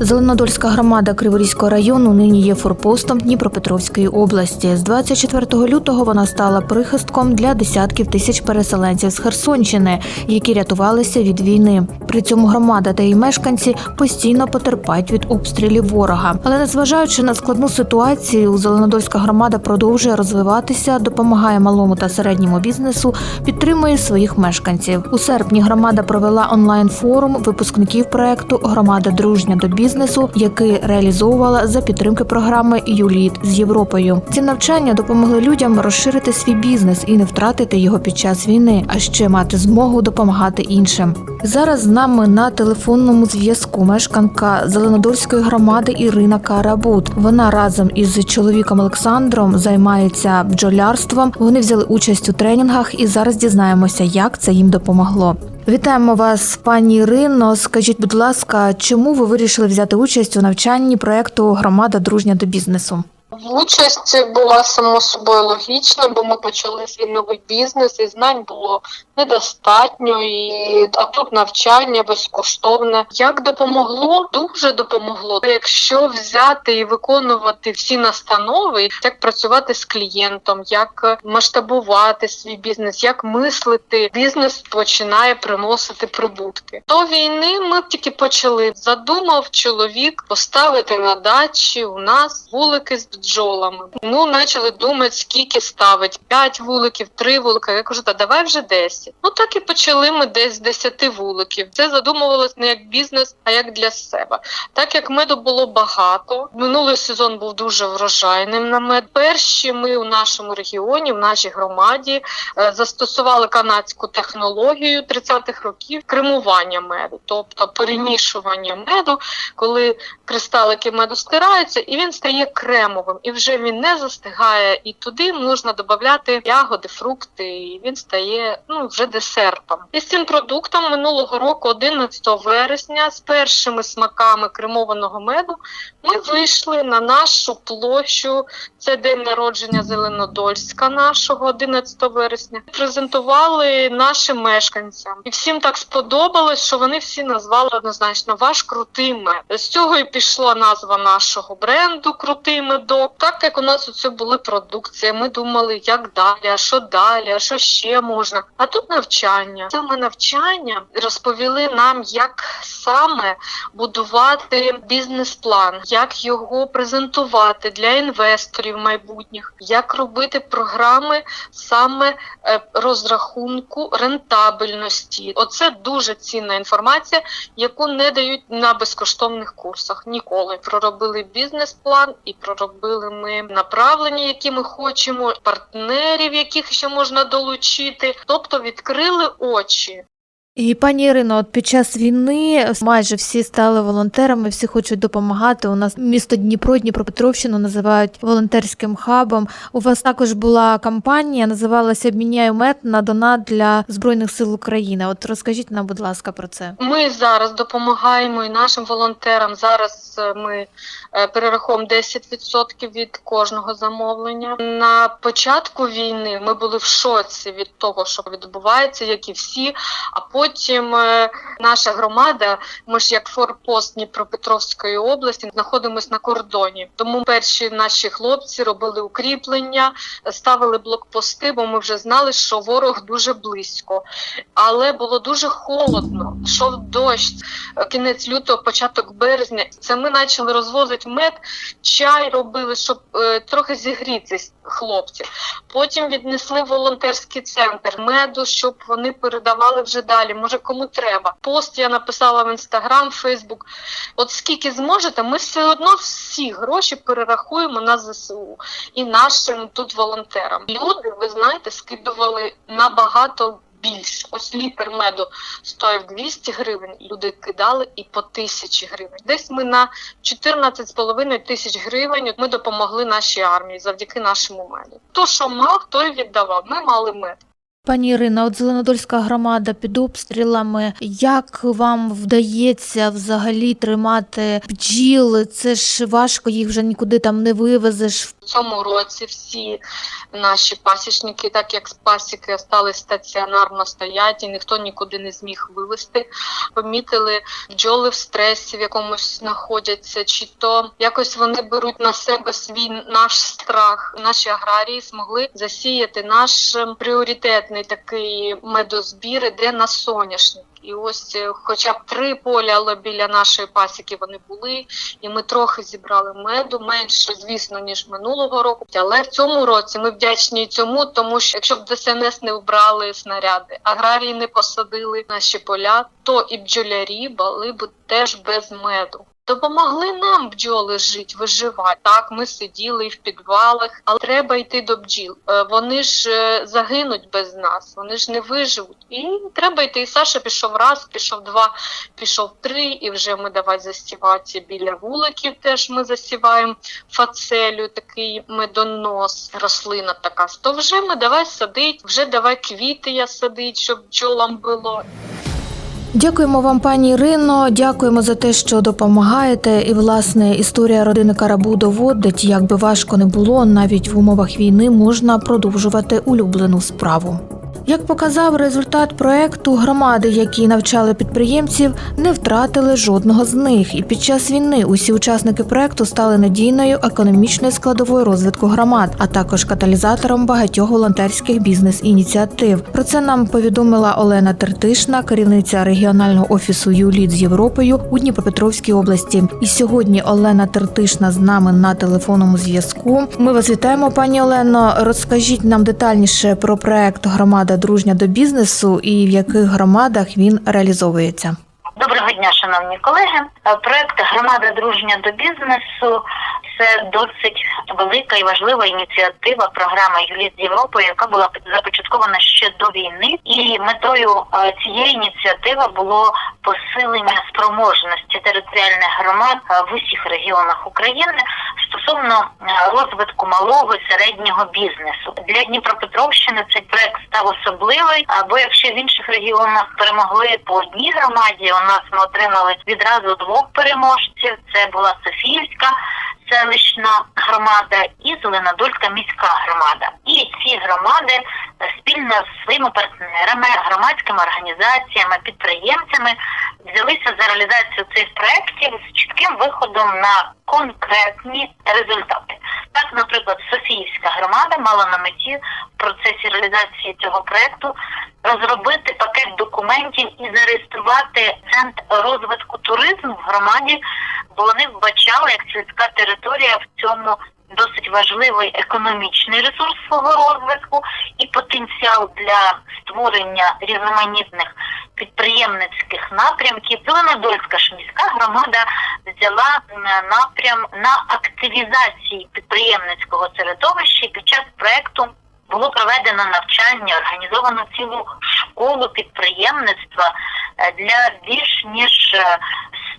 Зеленодольська громада Криворізького району нині є форпостом Дніпропетровської області. З 24 лютого вона стала прихистком для десятків тисяч переселенців з Херсонщини, які рятувалися від війни. При цьому громада та її мешканці постійно потерпають від обстрілів ворога. Але незважаючи на складну ситуацію, Зеленодольська громада продовжує розвиватися, допомагає малому та середньому бізнесу, підтримує своїх мешканців. У серпні громада провела онлайн-форум випускників проекту Громада дружня до бізнесу, який реалізовувала за підтримки програми Юліт з Європою. Ці навчання допомогли людям розширити свій бізнес і не втратити його під час війни, а ще мати змогу допомагати іншим. Зараз з нами на телефонному зв'язку мешканка Зеленодольської громади Ірина Карабут. Вона разом із чоловіком Олександром займається бджолярством. Вони взяли участь у тренінгах і зараз дізнаємося, як це їм допомогло. Вітаємо вас, пані Ірино. Скажіть, будь ласка, чому ви вирішили взяти участь у навчанні проекту Громада дружня до бізнесу? Участь була само собою логічна, бо ми почали свій новий бізнес, і знань було недостатньо, і а тут навчання безкоштовне. Як допомогло? Дуже допомогло. Якщо взяти і виконувати всі настанови, як працювати з клієнтом, як масштабувати свій бізнес, як мислити, бізнес починає приносити прибутки. До війни ми тільки почали. Задумав чоловік поставити на дачі у нас вулики з бджолами. Ну, почали думати, скільки ставить. 5 вуликів, 3 вулика. Я кажу, та давай вже 10. Ну так і почали ми десь з 10 вуликів. Це задумувалось не як бізнес, а як для себе. Так як меду було багато, минулий сезон був дуже врожайним на мед. Перші ми у нашому регіоні, в нашій громаді, е, застосували канадську технологію 30-х років кремування меду, тобто перемішування меду, коли кристалики меду стираються, і він стає кремовим, і вже він не застигає, і туди можна додати ягоди, фрукти, і він стає ну вже десертом. І з цим продуктом минулого року, 11 вересня, з першими смаками кремованого меду, ми вийшли на нашу площу. Це день народження Зеленодольська нашого 11 вересня. Презентували нашим мешканцям, і всім так сподобалось, що вони всі назвали однозначно ваш крутий мед. З цього і пішла назва нашого бренду Крутий медок. Так як у нас оце були продукції, ми думали, як далі, а що далі, а що ще можна. А тут навчання. Саме навчання розповіли нам, як саме будувати бізнес-план, як його презентувати для інвесторів майбутніх, як робити програми саме е, розрахунку рентабельності. Оце дуже цінна інформація, яку не дають на безкоштовних курсах. Ніколи проробили бізнес-план і проробили ми направлення, які ми хочемо, партнерів, яких ще можна долучити, тобто відкрили очі. І пані Ірино, от під час війни майже всі стали волонтерами, всі хочуть допомагати. У нас місто Дніпро, Дніпропетровщину називають волонтерським хабом. У вас також була кампанія, називалася Обміняю мед на донат для збройних сил України. От розкажіть нам, будь ласка, про це. Ми зараз допомагаємо і нашим волонтерам. Зараз е, ми е, перераховуємо 10% від кожного замовлення. На початку війни ми були в шоці від того, що відбувається, як і всі. А потім е, наша громада, ми ж як форпост Дніпропетровської області, знаходимося на кордоні. Тому перші наші хлопці робили укріплення, ставили блокпости, бо ми вже знали, що ворог дуже близько. Але було дуже холодно, йшов дощ, кінець лютого, початок березня. Це ми почали розвозити мед, чай робили, щоб е, трохи зігрітися хлопців. Потім віднесли волонтерський центр меду, щоб вони передавали вже далі. Може, кому треба. Пост я написала в інстаграм, Фейсбук. От скільки зможете, ми все одно всі гроші перерахуємо на ЗСУ і нашим тут волонтерам. Люди, ви знаєте, скидували набагато більше. Ось літр меду стоїв 200 гривень, люди кидали і по тисячі гривень. Десь ми на 14,5 тисяч гривень ми допомогли нашій армії завдяки нашому меду. То, що мав, той віддавав. Ми мали мед. Пані Ірина, от Зеленодольська громада під обстрілами. Як вам вдається взагалі тримати бджіл? Це ж важко, їх вже нікуди там не вивезеш. Цьому році всі наші пасічники, так як пасіки стали стаціонарно стоять, і ніхто нікуди не зміг вивезти. Помітили бджоли в стресі, в якомусь знаходяться, чи то якось вони беруть на себе свій наш страх. Наші аграрії змогли засіяти наш ем, пріоритетний такий медозбір, де на соняшник. І ось, е, хоча б три поля, але біля нашої пасіки вони були, і ми трохи зібрали меду, менше, звісно, ніж минулого року. Але в цьому році ми вдячні цьому, тому що якщо б ДСНС не вбрали снаряди, аграрії не посадили наші поля, то і бджолярі були б теж без меду. Допомогли нам бджоли жити, виживати. Так, ми сиділи в підвалах, але треба йти до бджіл. Е, Вони ж е, загинуть без нас, вони ж не виживуть. І треба йти. І Саша пішов раз, пішов два, пішов три, і вже ми давай засівати біля вуликів. Теж ми засіваємо фацелю, такий медонос, рослина така. То вже ми давай садить, вже давай квіти я садить, щоб бджолам було. Дякуємо вам, пані Ірино. Дякуємо за те, що допомагаєте. І власне історія родини Карабу доводить, як би важко не було, навіть в умовах війни можна продовжувати улюблену справу. Як показав результат проекту, громади, які навчали підприємців, не втратили жодного з них. І під час війни усі учасники проекту стали надійною економічною складовою розвитку громад, а також каталізатором багатьох волонтерських бізнес-ініціатив. Про це нам повідомила Олена Тертишна, керівниця регіонального офісу ЮЛІД з Європою у Дніпропетровській області. І сьогодні Олена Тертишна з нами на телефонному зв'язку. Ми вас вітаємо, пані Олено. Розкажіть нам детальніше про проект Громада дружня до бізнесу і в яких громадах він реалізовується. Доброго дня, шановні колеги. Е, Проект Громада дружня до бізнесу це досить велика і важлива ініціатива програми Юліт з Європою, яка була започаткована ще до війни. І метою е, цієї ініціативи було посилення спроможності територіальних громад е, в усіх регіонах України стосовно е, розвитку малого і середнього бізнесу для Дніпропетровщини. Цей проект став особливий. Або якщо в інших регіонах перемогли по одній громаді, у нас ми отримали відразу двох переможців. Це була Софіївська селищна громада і Зеленодольська міська громада. І ці громади спільно з своїми партнерами, громадськими організаціями, підприємцями взялися за реалізацію цих проєктів з чітким виходом на конкретні результати. Так, наприклад, Софіївська громада мала на меті в процесі реалізації цього проекту розробити пакет документів і зареєструвати центр розвитку туризму в громаді, бо вони вбачали як сільська територія в цьому досить важливий економічний ресурс свого розвитку і потенціал для створення різноманітних підприємницьких напрямків. Зеленодольська ж міська громада взяла напрям на активізації підприємницького середовища під час проекту. Було проведено навчання, організовано цілу школу підприємництва е, для більш ніж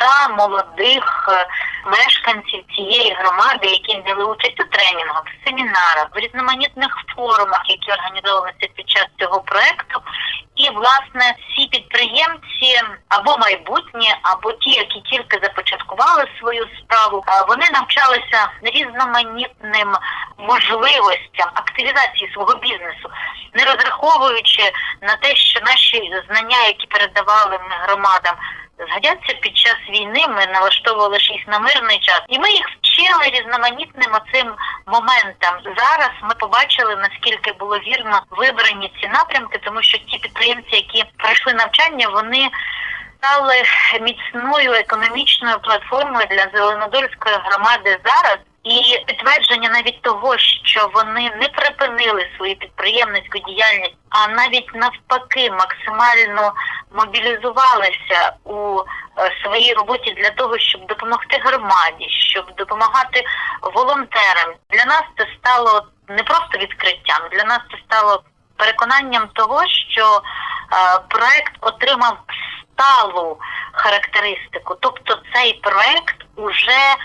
е, ста молодих е, мешканців цієї громади, які взяли участь у тренінгах, семінарах, в різноманітних форумах, які організовувалися під час цього проекту. І власне всі підприємці або майбутні, або ті, які тільки започаткували свою справу, вони навчалися різноманітним можливостям активізації свого бізнесу, не розраховуючи на те, що наші знання, які передавали ми громадам, згодяться під час війни. Ми налаштовували їх на мирний час, і ми їх вчили різноманітним оцим моментам. Зараз ми побачили наскільки було вірно вибрані ці напрямки, тому що ті підприємці, які пройшли навчання, вони стали міцною економічною платформою для Зеленодольської громади зараз. І підтвердження навіть того, що вони не припинили свою підприємницьку діяльність, а навіть навпаки максимально мобілізувалися у е, своїй роботі для того, щоб допомогти громаді, щоб допомагати волонтерам. Для нас це стало не просто відкриттям, для нас це стало переконанням того, що е, проект отримав сталу характеристику, тобто цей проект уже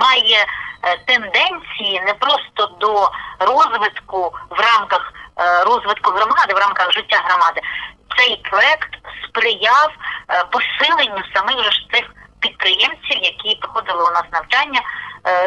має е, тенденції не просто до розвитку в рамках е, розвитку громади в рамках життя громади. Цей проект сприяв е, посиленню самих же цих підприємців, які проходили у нас навчання,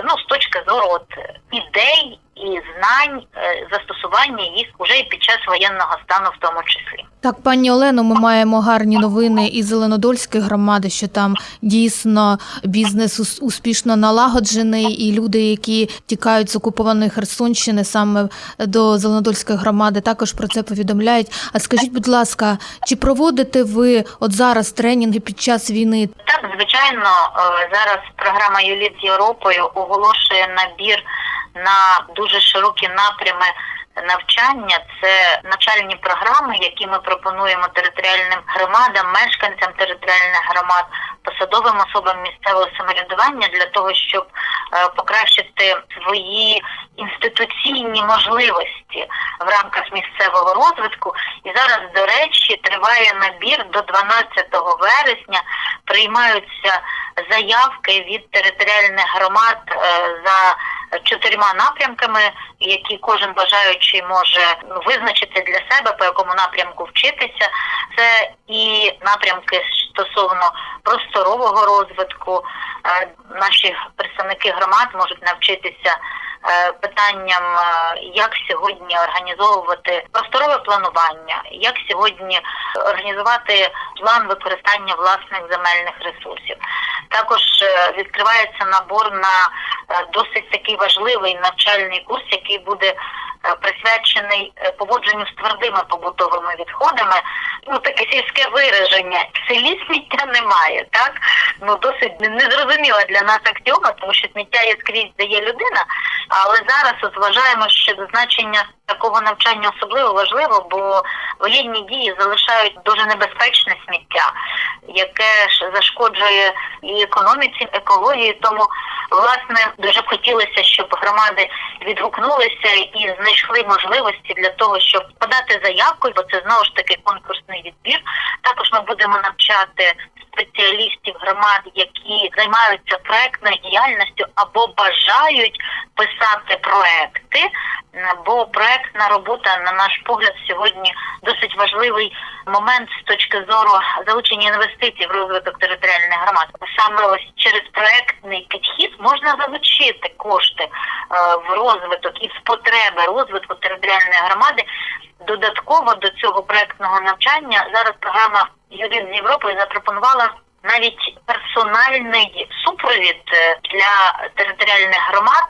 ну з точки зору от ідей і знань, застосування їх уже і під час воєнного стану, в тому числі. Так, пані Олено, ми маємо гарні новини із Зеленодольської громади, що там дійсно бізнес успішно налагоджений, і люди, які тікають з окупованої Херсонщини саме до Зеленодольської громади, також про це повідомляють. А скажіть, будь ласка, чи проводите ви от зараз тренінги під час війни? Так, звичайно, е, зараз програма Юліт з Європою оголошує набір на дуже широкі напрями навчання. Це навчальні програми, які ми пропонуємо територіальним громадам, мешканцям територіальних громад, посадовим особам місцевого самоврядування для того, щоб е, покращити свої інституційні можливості в рамках місцевого розвитку. І зараз, до речі, триває набір до 12 вересня. Приймаються заявки від територіальних громад е, за чотирма напрямками, які кожен бажаючий може визначити для себе, по якому напрямку вчитися. Це і напрямки стосовно просторового розвитку. Е, Наші представники громад можуть навчитися питанням, е, як сьогодні організовувати просторове планування, як сьогодні організувати план використання власних земельних ресурсів. Також е, відкривається набор на е, досить такий важливий навчальний курс, який буде е, присвячений е, поводженню з твердими побутовими відходами. Ну таке сільське вираження. В селі сміття немає, так ну досить незрозуміла для нас аксіома, тому що сміття є скрізь, де є людина. Але зараз от вважаємо, що значення такого навчання особливо важливо, бо воєнні дії залишають дуже небезпечне сміття, яке ж зашкоджує і економіці, екології. Тому власне дуже хотілося, щоб громади відгукнулися і знайшли можливості для того, щоб подати заявку, бо це знову ж таки конкурсний відбір. Також ми будемо навчати спеціалістів громад, які займаються проектною діяльністю або бажають писати проекти. Бо проектна робота, на наш погляд, сьогодні досить важливий момент з точки зору залучення інвестицій в розвиток територіальних громад. Саме ось через проектний підхід можна залучити кошти е, в розвиток і в потреби розвитку територіальної громади. Додатково до цього проектного навчання зараз програма Юрій з Європи запропонувала навіть персональний супровід е, для територіальних громад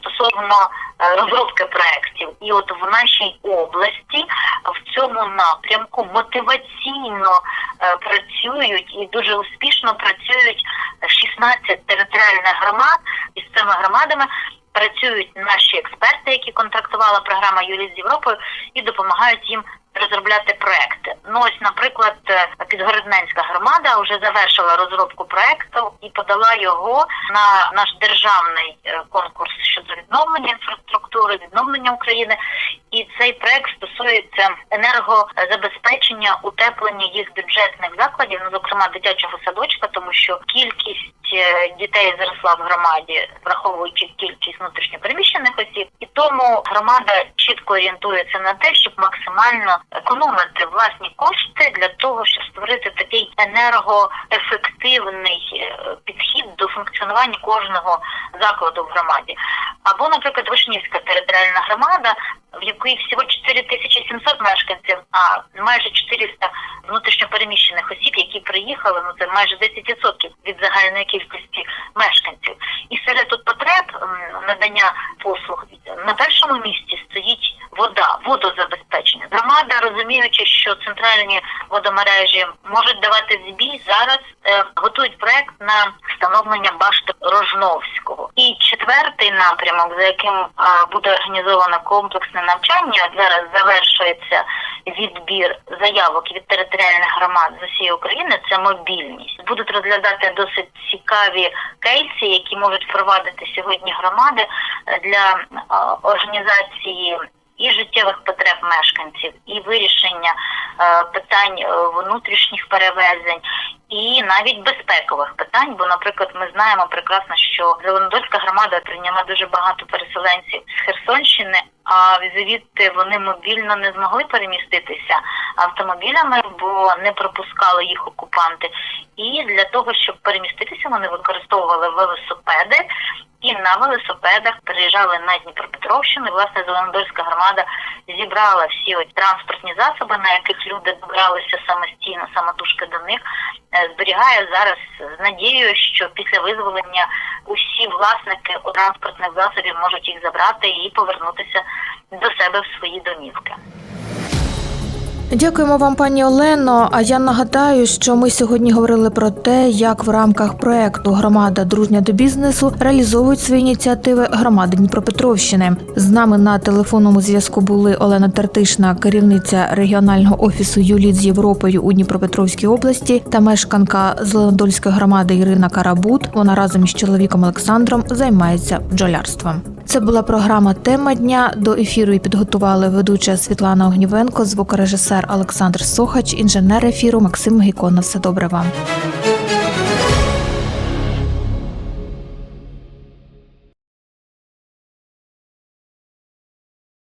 стосовно е, розробки проєктів. І от в нашій області в цьому напрямку мотиваційно е, працюють і дуже успішно працюють 16 територіальних громад і з цими громадами. Працюють наші експерти, які контрактувала програма Юрій з Європою, і допомагають їм розробляти проекти. Ну ось, наприклад, е, Підгородненська громада вже завершила розробку проекту і подала його на наш державний е, конкурс щодо відновлення інфраструктури, відновлення України. І цей проект стосується енергозабезпечення, утеплення їх бюджетних закладів, ну зокрема дитячого садочка, тому що кількість е, дітей зросла в громаді, враховуючи кількість внутрішньопереміщених осіб, і тому громада чітко орієнтується на те, щоб максимально економити власні кошти для того, щоб створити такий енергоефективний е, підхід до функціонування кожного закладу в громаді. Або, наприклад, Вишнівська територіальна громада, в якій всього 4700 мешканців, а майже 400 внутрішньопереміщених осіб, які приїхали, ну це майже 10% від загальної кількості мешканців. І серед тут потреб надання послуг на першому місці вода, водозабезпечення. Громада, розуміючи, що центральні водомережі можуть давати збій, зараз е, готують проект на встановлення башти Рожновського. І четвертий напрямок, за яким е, буде організовано комплексне навчання, зараз завершується відбір заявок від територіальних громад з усієї України. Це мобільність. Будуть розглядати досить цікаві кейси, які можуть впровадити сьогодні громади е, для е, організації і життєвих потреб мешканців, і вирішення е, питань е, внутрішніх перевезень, і навіть безпекових питань. Бо, наприклад, ми знаємо прекрасно, що Зеленодольська громада прийняла дуже багато переселенців з Херсонщини, а звідти вони мобільно не змогли переміститися автомобілями, бо не пропускали їх окупанти. І для того, щоб переміститися, вони використовували велосипеди. І на велосипедах переїжджали на Дніпропетровщину. І, Власне, Зеленодольська громада зібрала всі ось транспортні засоби, на яких люди добиралися самостійно, самотужки до них. Е, Зберігає зараз з надією, що після визволення усі власники транспортних засобів можуть їх забрати і повернутися до себе в свої домівки. Дякуємо вам, пані Олено. А я нагадаю, що ми сьогодні говорили про те, як в рамках проекту Громада дружня до бізнесу реалізовують свої ініціативи громади Дніпропетровщини. З нами на телефонному зв'язку були Олена Тертишна, керівниця регіонального офісу Юліт з Європою у Дніпропетровській області, та мешканка Зеленодольської громади Ірина Карабут. Вона разом із чоловіком Олександром займається бджолярством. Це була програма Тема дня. До ефіру і підготували ведуча Світлана Огнівенко, звукорежисер Олександр Сохач, інженер ефіру Максим Гікона. Все добре вам.